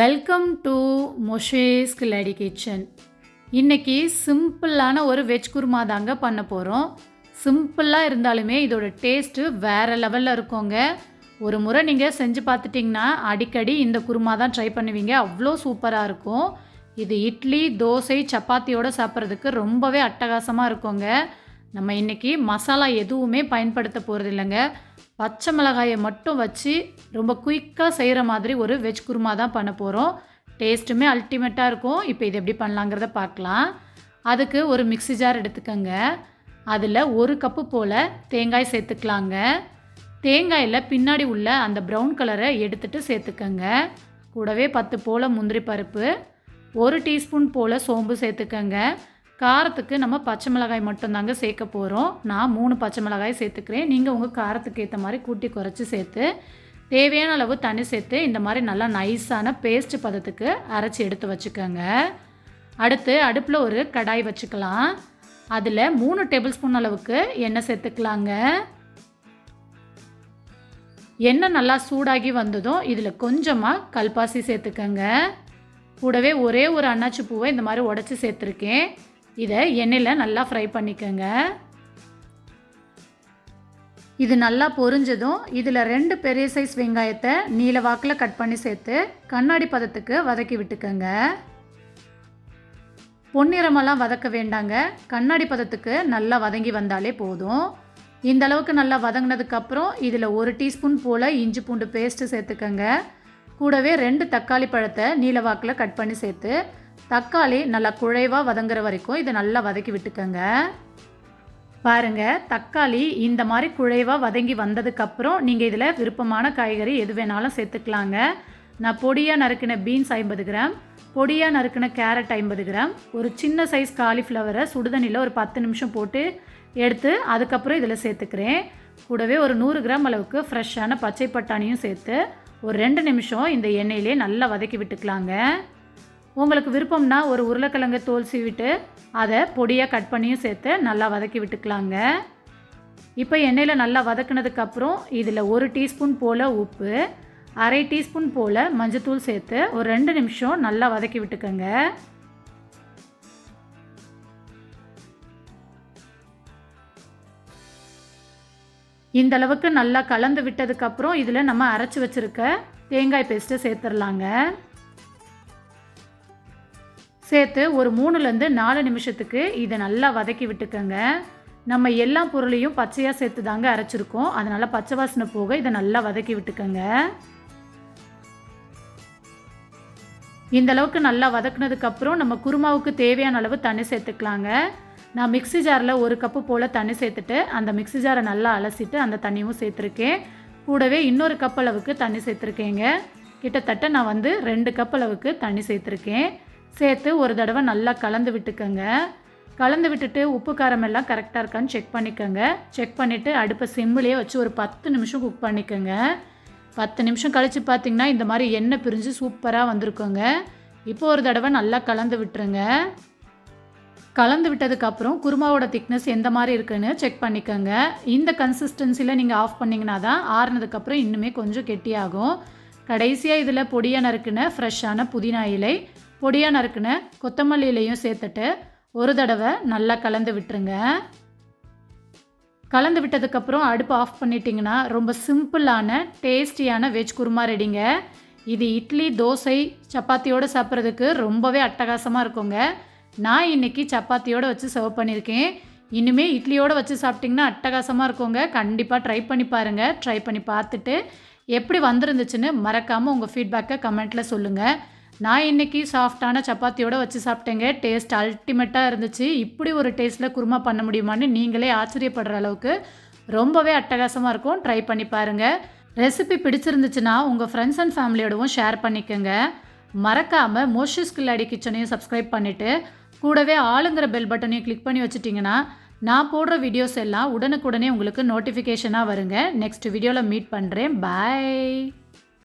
Welcome to மொஷேஸ் கில்லாடி kitchen இன்றைக்கி சிம்பிளான ஒரு வெஜ் குருமா தாங்க பண்ண போகிறோம் சிம்பிளாக இருந்தாலுமே இதோட டேஸ்ட்டு வேறு லெவலில் இருக்கோங்க. ஒரு முறை நீங்கள் செஞ்சு பார்த்துட்டிங்கன்னா அடிக்கடி இந்த குருமா தான் ட்ரை பண்ணுவீங்க. அவ்வளோ சூப்பராக இருக்கும். இது இட்லி தோசை சப்பாத்தியோடு சாப்பிட்றதுக்கு ரொம்பவே அட்டகாசமாக இருக்குங்க. நம்ம இன்றைக்கி மசாலா எதுவுமே பயன்படுத்த போகிறது இல்லைங்க. பச்சை மிளகாயை மட்டும் வச்சு ரொம்ப குயிக்காக செய்கிற மாதிரி ஒரு வெஜ் குருமா தான் பண்ண போகிறோம் டேஸ்ட்டுமே அல்டிமேட்டாக இருக்கும். இப்போ இது எப்படி பண்ணலாங்கிறத பார்க்கலாம். அதுக்கு ஒரு மிக்ஸி ஜார் எடுத்துக்கோங்க. அதில் ஒரு கப்பு போல் தேங்காய் சேர்த்துக்கலாங்க. தேங்காயில் பின்னாடி உள்ள அந்த ப்ரௌன் கலரை எடுத்துகிட்டு சேர்த்துக்கோங்க. கூடவே பத்து போல் முந்திரி பருப்பு ஒரு டீஸ்பூன் போல் சோம்பு சேர்த்துக்கோங்க. காரத்துக்கு நம்ம பச்சை மிளகாய் மட்டும்தாங்க சேர்க்க போகிறோம் நான் மூணு பச்சை மிளகாய் சேர்த்துக்கிறேன். நீங்கள் உங்கள் காரத்துக்கு ஏற்ற மாதிரி கூட்டி குறைச்சி சேர்த்து தேவையான அளவு தண்ணி சேர்த்து இந்த மாதிரி நல்லா நைஸான பேஸ்ட் பதத்துக்கு அரைச்சி எடுத்து வச்சுக்கோங்க. அடுத்து அடுப்பில் ஒரு கடாய் வச்சுக்கலாம். அதில் மூணு டேபிள் ஸ்பூன் அளவுக்கு எண்ணெய் சேர்த்துக்கலாங்க. எண்ணெய் நல்லா சூடாகி வந்ததும் இதில் கொஞ்சமாக கல்பாசி சேர்த்துக்கங்க. கூடவே ஒரே ஒரு அன்னாச்சி பூவை இந்த மாதிரி உடச்சி சேர்த்துருக்கேன். இதை எண்ணெயில் நல்லா ஃப்ரை பண்ணிக்கோங்க. இது நல்லா பொரிஞ்சதும் இதில் ரெண்டு பெரிய சைஸ் வெங்காயத்தை நீல வாக்கில் கட் பண்ணி சேர்த்து கண்ணாடி பதத்துக்கு வதக்கி விட்டுக்கோங்க. பொன்னிறமெல்லாம் வதக்க வேண்டாங்க. கண்ணாடி பதத்துக்கு நல்லா வதங்கி வந்தாலே போதும். இந்த அளவுக்கு நல்லா வதங்கினதுக்கப்புறம் இதில் ஒரு டீஸ்பூன் போல் இஞ்சி பூண்டு பேஸ்ட்டு சேர்த்துக்கோங்க. கூடவே ரெண்டு தக்காளி பழத்தை நீலவாக்கில் கட் பண்ணி சேர்த்து தக்காளி நல்லா குழைவாக வதங்குற வரைக்கும் இதை நல்லா வதக்கி விட்டுக்கோங்க. பாருங்க தக்காளி இந்த மாதிரி குழைவாக வதங்கி வந்ததுக்கப்புறம் நீங்கள் இதில் விருப்பமான காய்கறி எது வேணாலும் சேர்த்துக்கலாங்க. நான் பொடியாக நறுக்கின பீன்ஸ் ஐம்பது கிராம் பொடியாக நறுக்கின கேரட் ஐம்பது கிராம் ஒரு சின்ன சைஸ் காலிஃப்ளவரை சுடுதண்ணியில் ஒரு பத்து நிமிஷம் போட்டு எடுத்து அதுக்கப்புறம் இதில் சேர்த்துக்கிறேன். கூடவே ஒரு நூறு கிராம் அளவுக்கு ஃப்ரெஷ்ஷான பச்சை பட்டாணியும் சேர்த்து ஒரு ரெண்டு நிமிஷம் இந்த எண்ணெயிலே நல்லா வதக்கி விட்டுக்கலாங்க. உங்களுக்கு விருப்பம்னா ஒரு உருளைக்கிழங்கு தோல் சீவிட்டு அதை பொடியாக கட் பண்ணியும் சேர்த்து நல்லா வதக்கி விட்டுக்கலாங்க. இப்போ எண்ணெயில் நல்லா வதக்குனதுக்கப்புறம் இதில் ஒரு டீஸ்பூன் போல் உப்பு அரை டீஸ்பூன் போல் மஞ்சத்தூள் சேர்த்து ஒரு ரெண்டு நிமிஷம் நல்லா வதக்கி விட்டுக்கோங்க. இந்த அளவுக்கு நல்லா கலந்து விட்டதுக்கப்புறம் இதில் நம்ம அரைச்சி வச்சுருக்க தேங்காய் பேஸ்ட்டை சேர்த்துடலாங்க. சேர்த்து ஒரு மூணுலேருந்து நாலு நிமிஷத்துக்கு இதை நல்லா வதக்கி விட்டுக்கோங்க. நம்ம எல்லா பொருளையும் பச்சையாக சேர்த்து தாங்க அரைச்சிருக்கோம். அதனால் பச்சை வாசனை போக இதை நல்லா வதக்கி விட்டுக்கோங்க. இந்த அளவுக்கு நல்லா வதக்குனதுக்கப்புறம் நம்ம குருமாவுக்கு தேவையான அளவு தண்ணி சேர்த்துக்கலாங்க. நான் மிக்ஸி ஜாரில் ஒரு கப்பு போல் தண்ணி சேர்த்துட்டு அந்த மிக்ஸி ஜாரை நல்லா அலசிட்டு அந்த தண்ணியும் சேர்த்துருக்கேன். கூடவே இன்னொரு கப் அளவுக்கு தண்ணி சேர்த்துருக்கேங்க. கிட்டத்தட்ட நான் வந்து ரெண்டு கப் அளவுக்கு தண்ணி சேர்த்துருக்கேன். சேர்த்து ஒரு தடவை நல்லா கலந்து விட்டுக்கோங்க. கலந்து விட்டுட்டு உப்பு காரம் எல்லாம் கரெக்டாக இருக்கான்னு செக் பண்ணிக்கோங்க. செக் பண்ணிவிட்டு அடுப்பை சிம்மிலே வச்சு ஒரு பத்து நிமிஷம் குக் பண்ணிக்கோங்க. பத்து நிமிஷம் கழித்து பார்த்தீங்கன்னா இந்த மாதிரி எண்ணெய் பிரிஞ்சு சூப்பராக வந்திருக்குங்க. இப்போ ஒரு தடவை நல்லா கலந்து விட்டுருங்க. கலந்து விட்டதுக்கப்புறம் குருமாவோட திக்னஸ் எந்த மாதிரி இருக்குன்னு செக் பண்ணிக்கோங்க. இந்த கன்சிஸ்டன்சியில் நீங்கள் ஆஃப் பண்ணிங்கன்னா தான் ஆறுனதுக்கப்புறம் இன்னுமே கொஞ்சம் கெட்டியாகும். கடைசியாக இதில் பொடியாக நறுக்குன ஃப்ரெஷ்ஷான புதினா இலை பொடியாக நறுக்குன கொத்தமல்லியிலையும் சேர்த்துட்டு ஒரு தடவை நல்லா கலந்து விட்டுருங்க. கலந்து விட்டதுக்கப்புறம் அடுப்பு ஆஃப் பண்ணிட்டீங்கன்னா ரொம்ப சிம்பிளான டேஸ்டியான வெஜ் குருமா ரெடிங்க. இது இட்லி தோசை சப்பாத்தியோடு சாப்பிட்றதுக்கு ரொம்பவே அட்டகாசமாக இருக்குங்க. நான் இன்றைக்கி சப்பாத்தியோடு வச்சு சர்வ் பண்ணியிருக்கேன் இனிமேல் இட்லியோடு வச்சு சாப்பிட்டிங்கன்னா அட்டகாசமாக இருக்குங்க. கண்டிப்பாக ட்ரை பண்ணி பாருங்கள் ட்ரை பண்ணி பார்த்துட்டு எப்படி வந்திருந்துச்சுன்னு மறக்காமல் உங்கள் ஃபீட்பேக்கை கமெண்ட்டில் சொல்லுங்கள் நான் இன்றைக்கி சாஃப்டான சப்பாத்தியோடு வச்சு சாப்பிட்டேங்க. டேஸ்ட் அல்டிமேட்டாக இருந்துச்சு. இப்படி ஒரு டேஸ்ட்டில் குருமா பண்ண முடியுமான்னு நீங்களே ஆச்சரியப்படுற அளவுக்கு ரொம்பவே அட்டகாசமாக இருக்கும். ட்ரை பண்ணி பாருங்கள் ரெசிபி பிடிச்சிருந்துச்சுன்னா உங்கள் ஃப்ரெண்ட்ஸ் அண்ட் ஃபேமிலியோடவும் ஷேர் பண்ணிக்கோங்க. மறக்காமல் மோஷிஸ் கில்லாடி கிச்சனையும் சப்ஸ்கிரைப் பண்ணிவிட்டு கூடவே ஆளுங்கிற பெல் பட்டனையும் கிளிக் பண்ணி வச்சுட்டிங்கன்னா நான் போடுற வீடியோஸ் எல்லாம் உடனுக்குடனே உங்களுக்கு நோட்டிஃபிகேஷனாக வருங்க. நெக்ஸ்ட் வீடியோவில் மீட் பண்ணுறேன் பாய்